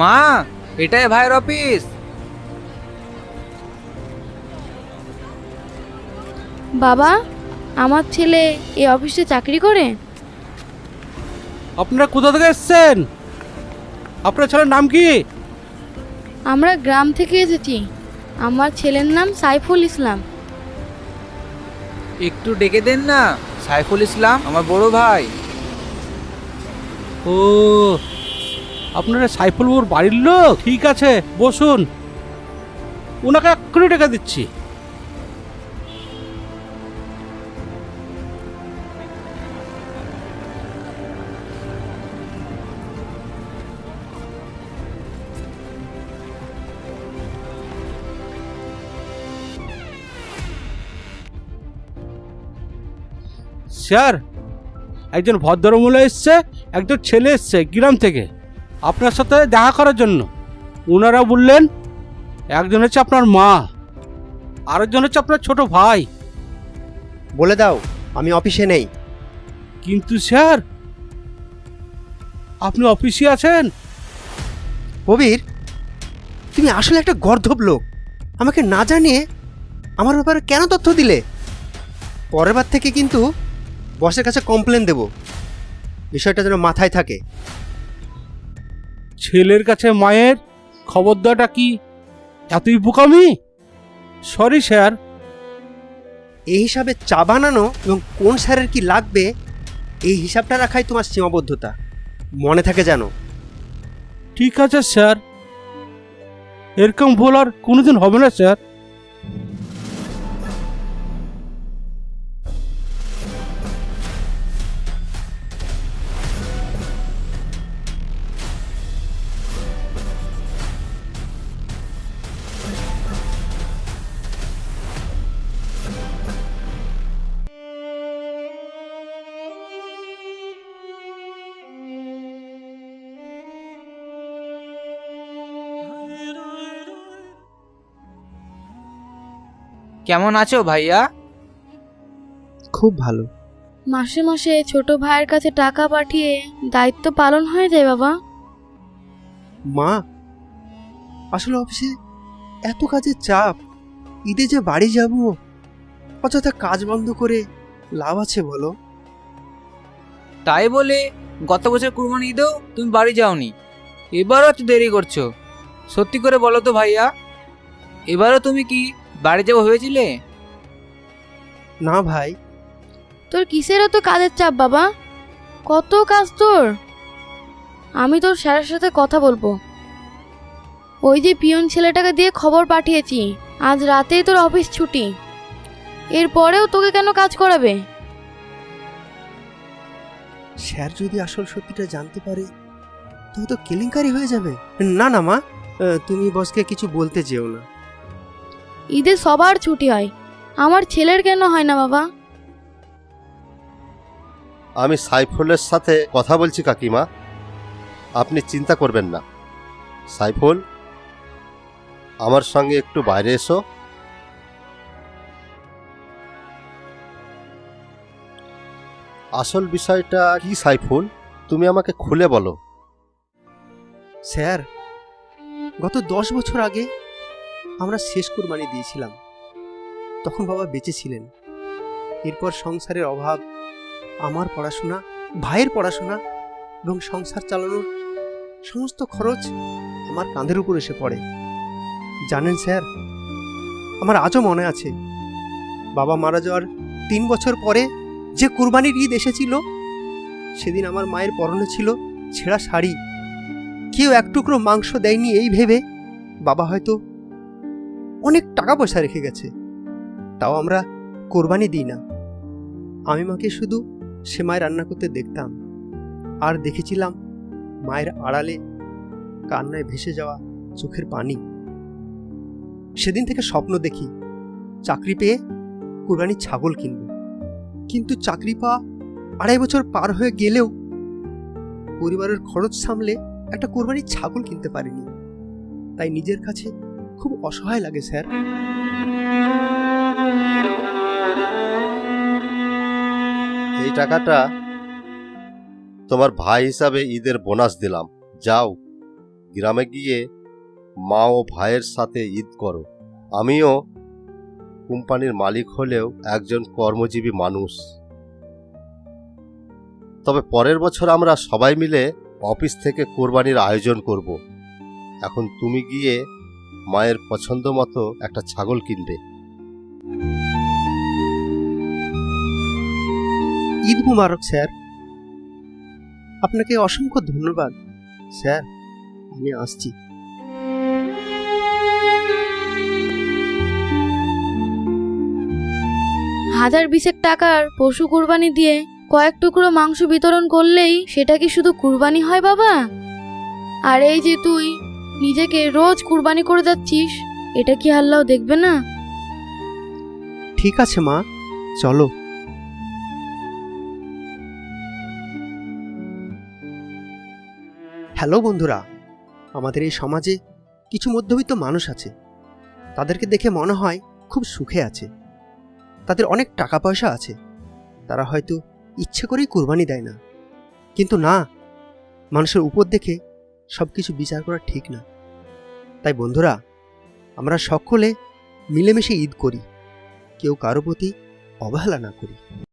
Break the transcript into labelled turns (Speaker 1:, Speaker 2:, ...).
Speaker 1: মা এটাই ভাইয়ের অফিস।
Speaker 2: বাবা আমার ছেলে এই অফিসে চাকরি করে?
Speaker 3: আপনারা কোথা থেকে এসছেন? আপনার ছেলের নাম কি?
Speaker 2: আমরা গ্রাম থেকে এসেছি। আমার ছেলের নাম সাইফুল ইসলাম।
Speaker 1: একটু ডেকে দেন না সাইফুল ইসলাম আমার বড় ভাই।
Speaker 3: ও আপনারা সাইফুল ওর বাড়ির লোক? ঠিক আছে, বসুন। ওনাকে এক্ষুনি টাকা দিচ্ছি। স্যার, একজন ভদ্রমহিলা এসছে, একজন ছেলে এসছে, গ্রাম থেকে। আপনার সাথে দেখা করার জন্য। ওনারা বললেন একজন হচ্ছে আপনার মা আরেকজন হচ্ছে আপনার ছোট ভাই।
Speaker 4: বলে দাও আমি অফিসে নেই।
Speaker 3: কিন্তু স্যার আপনি অফিসে আছেন?
Speaker 4: কবির তুমি আসলে একটা গর্ধব লোক। আমাকে না জানিয়ে আমার ব্যাপারে কেন তথ্য দিলে? পরের বার থেকে কিন্তু বসের কাছে কমপ্লেন দেব। বিষয়টা যেন মাথায় থাকে।
Speaker 3: ছেলের কাছে মায়ের খবর দেওয়াটা কি এতই বোকামি? সরি স্যার
Speaker 4: এই হিসাবে চা বানানো এবং কোন স্যারের কি লাগবে এই হিসাবটা রাখাই তোমার সীমাবদ্ধতা। মনে থাকে যেন।
Speaker 3: ঠিক আছে স্যার এরকম ভুল আর কোনোদিন হবে না স্যার
Speaker 1: কেমন আছো ভাইয়া?
Speaker 4: খুব ভালো।
Speaker 2: মাসে মাসে ছোট ভাইয়ের কাছে টাকা পাঠিয়ে দায়িত্ব পালন হয়ে যায় বাবা।
Speaker 4: মা আসলে অফিসে এত কাজের চাপ ঈদে যে বাড়ি যাব অযথা কাজ বন্ধ করে লাভ আছে বলো?
Speaker 1: তাই বলে গত বছর কুরবানি ঈদেও তুমি বাড়ি যাওনি। এবারও এত দেরি করছ। সত্যি করে বলো তো ভাইয়া এবারও তুমি কি বাড়ি যাব ভেবেছিলে?
Speaker 4: না ভাই।
Speaker 2: তোর কিসের এত কাজের চাপ বাবা? কত কাজ তোর? আমি তোর স্যারের সাথে কথা বলব। ওই যে পিয়ন ছেলেটাকে দিয়ে খবর পাঠিয়েছি আজ রাতেই তোর অফিস ছুটি। এরপরেও তোকে কেন কাজ করাবে?
Speaker 4: স্যার যদি আসল সত্যিটা জানতে পারে তুমি তো কেলেঙ্কারি হয়ে যাবে। না না মা তুমি বসকে কিছু বলতে যেও না।
Speaker 2: ঈদে সবার ছুটি হয়। আমার ছেলের কেন হয় না বাবা?
Speaker 5: আমি সাইফুলের সাথে কথা বলছি কাকিমা। আপনি চিন্তা করবেন না। সাইফুল আমার সঙ্গে একটু বাইরে এসো। আসল বিষয়টা কি সাইফুল? তুমি আমাকে খুলে বলো।
Speaker 4: স্যার গত দশ বছর আগে আমরা শেষ কুরবানি দিয়েছিলাম। তখন বাবা বেঁচে ছিলেন। এরপর সংসারের অভাব, আমার পড়াশোনা, ভাইয়ের পড়াশোনা এবং সংসার চালানোর সমস্ত খরচ আমার কাঁধের উপর এসে পড়ে। জানেন স্যার, আমার আজও মনে আছে, বাবা মারা যাওয়ার তিন বছর পরে যে কুরবানির ঈদ এসেছিল, সেদিন আমার মায়ের পরনে ছিল ছেঁড়া শাড়ি। কেউ এক টুকরো মাংস দেয়নি এই ভেবে বাবা হয়তো অনেক টাকা পয়সা রেখে গেছে। তাও আমরা কোরবানি দিই না। আমি মাকে শুধু সেমাই রান্না করতে দেখতাম। আর দেখেছিলাম মায়ের আড়ালে কান্নায় ভেসে যাওয়া চোখের পানি। সেদিন থেকে স্বপ্ন দেখি, চাকরি পেয়ে কোরবানির ছাগল কিনব। কিন্তু চাকরি পাওয়া আড়াই বছর পার হয়ে গেলেও পরিবারের খরচ সামলে একটা কোরবানির ছাগল কিনতে পারিনি। তাই নিজের কাছে খুব অসহায় লাগে, স্যার।
Speaker 5: এই টাকাটা তোমার ভাই হিসাবে ঈদের বোনাস দিলাম। যাও, গ্রামে গিয়ে মা ও ভাইয়ের সাথে ঈদ করো। আমিও কোম্পানির মালিক হলেও একজন কর্মজীবী মানুষ। তবে পরের বছর আমরা সবাই মিলে অফিস থেকে কোরবানির আয়োজন করব। এখন তুমি গিয়ে মায়ের পছন্দ মতো একটা ছাগল কিনবে।
Speaker 4: ঈদ মুবারক স্যার। আপনাকে অসংখ্য ধন্যবাদ স্যার। আমি আসছি।
Speaker 2: হাজার বিশেক টাকার পশু কুরবানি দিয়ে কয়েক টুকরো মাংস বিতরণ করলেই সেটা কি শুধু কুরবানি হয় বাবা? আর এই যে তুই নিজেকে রোজ কুরবানি করে যাচ্ছিস? এটা কি আল্লাহ দেখবে না?
Speaker 4: ঠিক আছে, মা। চলো। হ্যালো বন্ধুরা, আমাদের এই সমাজে কিছু মধ্যবিত্ত মানুষ আছে। তাদেরকে দেখে মনে হয় খুব সুখে আছে। তাদের অনেক টাকা পয়সা আছে। তারা হয়তো ইচ্ছে করেই কুরবানি দেয় না। কিন্তু না, মানুষের উপর দেখে সব কিছু বিচার করা ঠিক না। তাই বন্ধুরা, আমরা সকলে মিলেমিশে ঈদ করি। কেউ কারও প্রতি অবহেলা না করি।